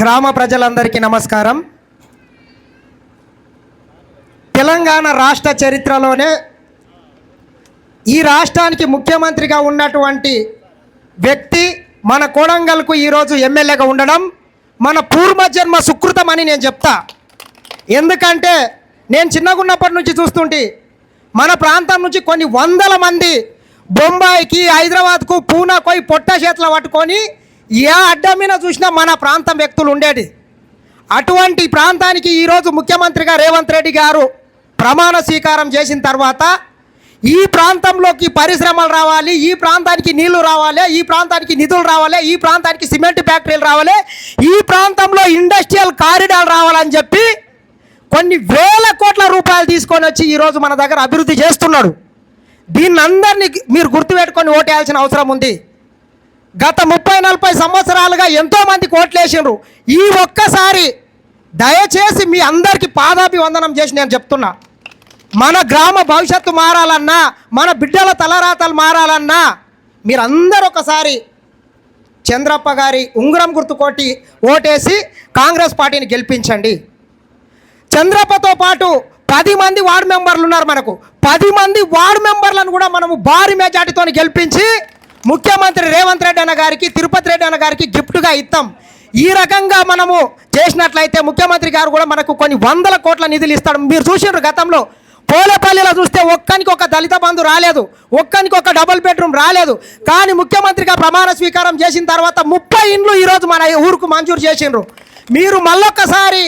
గ్రామ ప్రజలందరికీ నమస్కారం. తెలంగాణ రాష్ట్ర చరిత్రలోనే ఈ రాష్ట్రానికి ముఖ్యమంత్రిగా ఉన్నటువంటి వ్యక్తి మన కోడంగల్కు ఈరోజు ఎమ్మెల్యేగా ఉండడం మన పూర్వజన్మ సుకృతం అని నేను చెప్తా. ఎందుకంటే నేను చిన్నగున్నప్పటి నుంచి చూస్తుంటే మన ప్రాంతం నుంచి కొన్ని వందల మంది బొంబాయికి హైదరాబాద్కు పూనాకు పొట్ట చేతులు పట్టుకొని ఏ అడ్డం మీద చూసినా మన ప్రాంతం వ్యక్తులు ఉండేది. అటువంటి ప్రాంతానికి ఈరోజు ముఖ్యమంత్రిగా రేవంత్ రెడ్డి గారు ప్రమాణ స్వీకారం చేసిన తర్వాత ఈ ప్రాంతంలోకి పరిశ్రమలు రావాలి ఈ ప్రాంతానికి నీళ్ళు రావాలి ఈ ప్రాంతానికి నిధులు రావాలి ఈ ప్రాంతానికి సిమెంట్ ఫ్యాక్టరీలు రావాలి ఈ ప్రాంతంలో ఇండస్ట్రియల్ కారిడార్ రావాలని చెప్పి కొన్ని వేల కోట్ల రూపాయలు తీసుకొని వచ్చి ఈరోజు మన దగ్గర అభివృద్ధి చేస్తున్నాడు. దీన్ని అందరినీ మీరు గుర్తుపెట్టుకొని ఓటేయాల్సిన అవసరం ఉంది. గత ముప్పై నలభై సంవత్సరాలుగా ఎంతోమందికి ఓట్లేసిండ్రు ఈ ఒక్కసారి దయచేసి మీ అందరికీ పాదాభివందనం చేసి నేను చెప్తున్నా. మన గ్రామ భవిష్యత్తు మారాలన్నా మన బిడ్డల తలరాతలు మారాలన్నా మీరందరూ ఒకసారి చంద్రప్ప గారి ఉంగరం గుర్తు కొట్టి ఓటేసి కాంగ్రెస్ పార్టీని గెలిపించండి. చంద్రప్పతో పాటు పది మంది వార్డు మెంబర్లు ఉన్నారు మనకు. పది మంది వార్డు మెంబర్లను కూడా మనము భారీ మెజార్టీతో గెలిపించి ముఖ్యమంత్రి రేవంత్ రెడ్డి అన్న గారికి తిరుపతి రెడ్డి అన్న గారికి గిఫ్ట్గా ఇస్తాం. ఈ రకంగా మనము చేసినట్లయితే ముఖ్యమంత్రి గారు కూడా మనకు కొన్ని వందల కోట్ల నిధులు ఇస్తాడు. మీరు చూసిండ్రు గతంలో. పోలేపల్లిలో చూస్తే ఒక్కనికి ఒక దళిత బంధు రాలేదు. ఒక్కనికి ఒక డబుల్ బెడ్రూమ్ రాలేదు. కానీ ముఖ్యమంత్రిగా ప్రమాణ స్వీకారం చేసిన తర్వాత ముప్పై ఇండ్లు ఈరోజు మన ఊరుకు మంజూరు చేసిండ్రు. మీరు మళ్ళొక్కసారి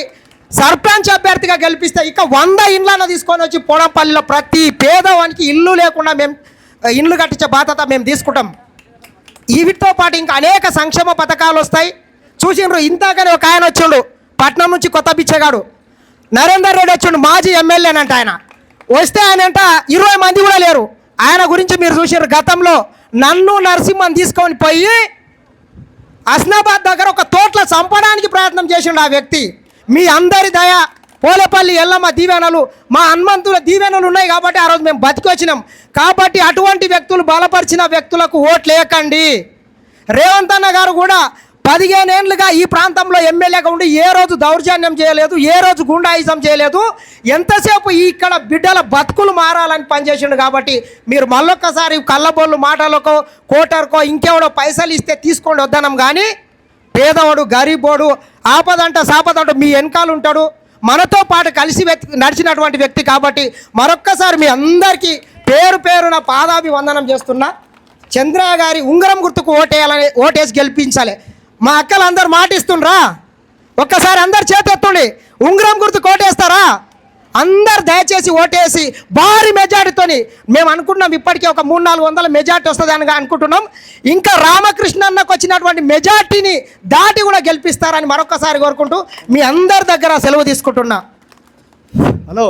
సర్పంచ్ అభ్యర్థిగా గెలిపిస్తే ఇక వంద ఇండ్లను తీసుకొని వచ్చి పోడంపల్లిలో ప్రతి పేదవానికి ఇల్లు లేకుండా మేము ఇండ్లు కట్టించే బాధ్యత మేము తీసుకుంటాం. వీటితో పాటు ఇంకా అనేక సంక్షేమ పథకాలు వస్తాయి. చూసిండ్రు? ఇంతకనే ఒక ఆయన వచ్చిండు. పట్నం నుంచి కొత్త బిచ్చగాడు. నరేందర్ రెడ్డి వచ్చిండు మాజీ ఎమ్మెల్యేనంట ఆయన. వస్తే ఆయన అంట ఇరవై మంది కూడా లేరు. ఆయన గురించి మీరు చూసారు గతంలో నన్ను నరసింహన్ తీసుకొని పోయి హస్నాబాద్ దగ్గర ఒక తోట్ల చంపడానికి ప్రయత్నం చేసిండు ఆ వ్యక్తి. మీ అందరి దయ పోలేపల్లి ఎల్లమ్మ దీవెనలు మా హనుమంతుల దీవెనలు ఉన్నాయి కాబట్టి ఆ రోజు మేము బతికి వచ్చినాం కాబట్టి అటువంటి వ్యక్తులు బలపరిచిన వ్యక్తులకు ఓట్లు వేయకండి. రేవంత్ అన్న గారు కూడా పదిహేను ఏళ్ళుగా ఈ ప్రాంతంలో ఎమ్మెల్యేగా ఉండి ఏ రోజు దౌర్జన్యం చేయలేదు ఏ రోజు గుండాయిజం చేయలేదు ఎంతసేపు ఇక్కడ బిడ్డల బతుకులు మారాలని పనిచేసిండు కాబట్టి మీరు మళ్ళొక్కసారి కళ్ళబొల్లు మాటలకో కోటర్కో ఇంకెవడో పైసలు ఇస్తే తీసుకోండి వద్దనం కానీ పేదవాడు గరీబోడు ఆపదంట సాపదంట మీ వెనకాల ఉంటాడు. మనతో పాటు కలిసి వ్యక్తి నడిచినటువంటి వ్యక్తి కాబట్టి మరొక్కసారి మీ అందరికీ పేరు పేరున పాదాభివందనం చేస్తున్నా. చంద్ర గారి ఉంగరం గుర్తుకు ఓటేయాలని ఓటేసి గెలిపించాలి. మా అక్కలందరూ మాటిస్తుండ్రా. ఒక్కసారి అందరు చేతెత్తుండి. ఉంగరం గుర్తు కోటేస్తారా అందరు దయచేసి ఓటేసి భారీ మెజార్టీతోని మేము అనుకుంటున్నాం ఇప్పటికే ఒక మూడు నాలుగు వందల మెజార్టీ వస్తుంది అని అనుకుంటున్నాం. ఇంకా రామకృష్ణ అన్నకు వచ్చినటువంటి మెజార్టీని దాటి కూడా గెలిపిస్తారని మరొకసారి కోరుకుంటూ మీ అందరి దగ్గర సెలవు తీసుకుంటున్నా. హలో.